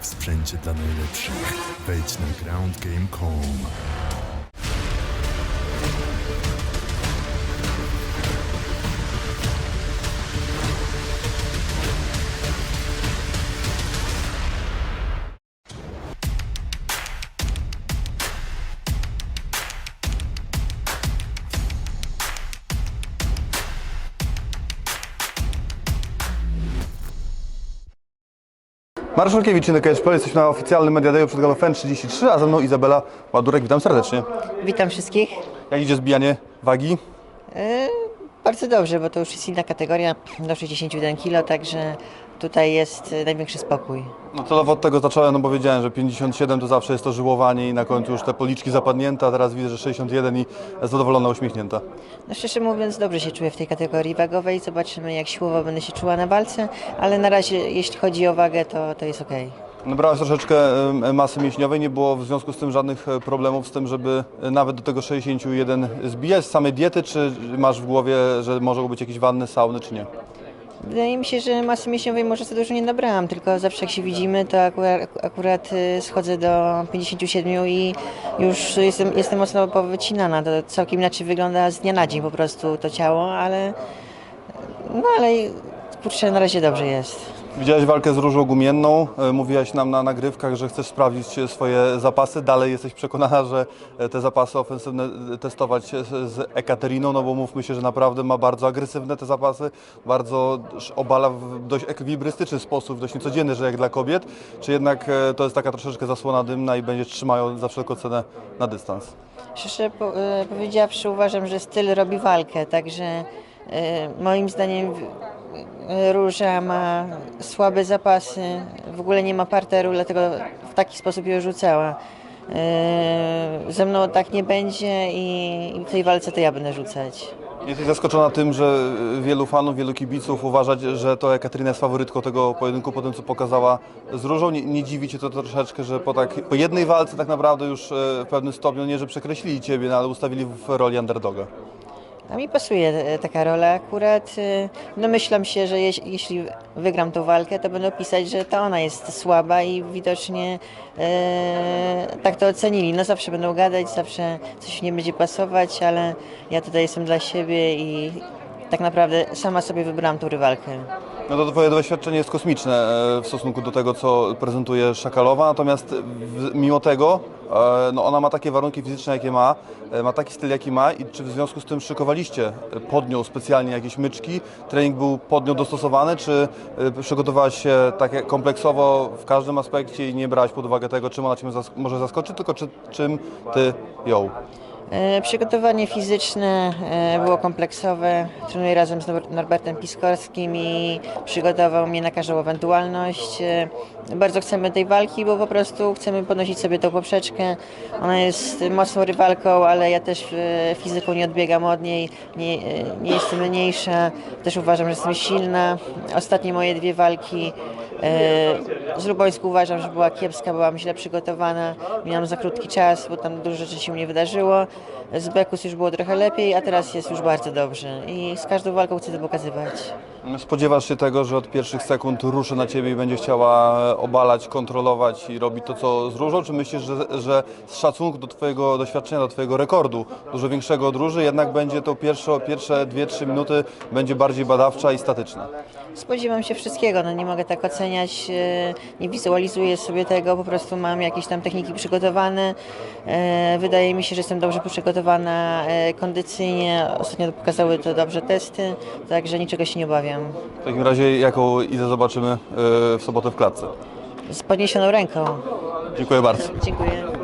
w sprzęcie dla najlepszych. Wejdź na groundgame.com. Mariusz Olkiewicz, KSP, jesteśmy na oficjalnym Media Dayu przed galą FEN 33, a ze mną Izabela Ładurek, witam serdecznie. Witam wszystkich. Jak idzie zbijanie wagi? E, bardzo dobrze, bo to już jest inna kategoria do 61 kg, także tutaj jest e, największy spokój. No celowo od tego zacząłem, no bo wiedziałem, że 57 to zawsze jest to żyłowanie i na końcu już te policzki zapadnięte, a teraz widzę, że 61 i zadowolona, uśmiechnięta. No szczerze mówiąc, dobrze się czuję w tej kategorii wagowej. Zobaczymy, jak siłowo będę się czuła na walce, ale na razie, jeśli chodzi o wagę, to, to jest ok. Nabrałaś troszeczkę masy mięśniowej, nie było w związku z tym żadnych e, problemów z tym, żeby e, nawet do tego 61 zbijać z samej diety, czy masz w głowie, że mogą być jakieś wanny, sauny, czy nie? Wydaje mi się, że masy mięśniowej może za dużo nie nabrałam, tylko zawsze jak się widzimy, to akurat, akurat y, schodzę do 57 i już jestem, jestem mocno powycinana. To całkiem inaczej wygląda z dnia na dzień po prostu to ciało, ale no ale kurczę, na razie dobrze jest. Widziałeś walkę z Różą Gumienną, e, mówiłaś nam na nagrywkach, że chcesz sprawdzić swoje zapasy. Dalej jesteś przekonana, że e, te zapasy ofensywne e, testować z- Ekateriną, no bo mówmy się, że naprawdę ma bardzo agresywne te zapasy, bardzo obala w dość ekwilibrystyczny sposób, dość niecodzienny, że jak dla kobiet. Czy jednak to jest taka troszeczkę zasłona dymna i będziesz trzymają za wszelką cenę na dystans? Szczerze po, powiedziawszy, uważam, że styl robi walkę, także moim zdaniem Róża ma słabe zapasy, w ogóle nie ma parteru, dlatego w taki sposób ją rzucała. E, Ze mną tak nie będzie i w tej walce to ja będę rzucać. Jesteś zaskoczona tym, że wielu fanów, wielu kibiców uważa, że to Ekaterina jest faworytką tego pojedynku po tym, co pokazała z Różą. Nie, nie dziwi Cię to troszeczkę, że po, tak, po jednej walce tak naprawdę już e, w pewnym stopniu, nie że przekreślili Ciebie, no, ale ustawili w roli underdoga. A mi pasuje e, taka rola akurat. e, Domyślam się, że jeś, jeśli wygram tą walkę, to będą pisać, że to ona jest słaba i widocznie e, tak to ocenili. No zawsze będą gadać, zawsze coś nie będzie pasować, ale ja tutaj jestem dla siebie i tak naprawdę sama sobie wybrałam tą rywalkę. No to Twoje doświadczenie jest kosmiczne e, w stosunku do tego, co prezentuje Szakalowa, natomiast mimo tego no ona ma takie warunki fizyczne, jakie ma, e, ma taki styl, jaki ma i czy w związku z tym szykowaliście pod nią specjalnie jakieś myczki? Trening był pod nią dostosowany, czy e, przygotowałaś się tak kompleksowo w każdym aspekcie i nie brałaś pod uwagę tego, czym ona Cię może zaskoczyć, tylko czy, czym Ty ją? E, Przygotowanie fizyczne e, było kompleksowe. Trenuję razem z Nor- Norbertem Piskorskim i przygotował mnie na każdą ewentualność. E, Bardzo chcemy tej walki, bo po prostu chcemy podnosić sobie tą poprzeczkę. Ona jest mocną rywalką, ale ja też e, fizyką nie odbiegam od niej. Nie, e, nie jestem mniejsza. Też uważam, że jestem silna. Ostatnie moje dwie walki E, Z Lubońsku uważam, że była kiepska, byłam źle przygotowana, miałam za krótki czas, bo tam dużo rzeczy się nie wydarzyło. Z Bekus już było trochę lepiej, a teraz jest już bardzo dobrze i z każdą walką chcę to pokazywać. Spodziewasz się tego, że od pierwszych sekund ruszy na ciebie i będzie chciała obalać, kontrolować i robić to, co z różą? Czy myślisz, że, że z szacunku do twojego doświadczenia, do twojego rekordu, dużo większego od róży, jednak będzie to pierwsze, pierwsze 2-3 minuty będzie bardziej badawcza i statyczna? Spodziewam się wszystkiego, no nie mogę tak oceniać, e, nie wizualizuję sobie tego, po prostu mam jakieś tam techniki przygotowane. E, Wydaje mi się, że jestem dobrze przygotowana e, kondycyjnie, ostatnio pokazały to dobrze testy, także niczego się nie obawiam. W takim razie jaką Izę zobaczymy w sobotę w klatce? Z podniesioną ręką. Dziękuję bardzo. Dziękuję.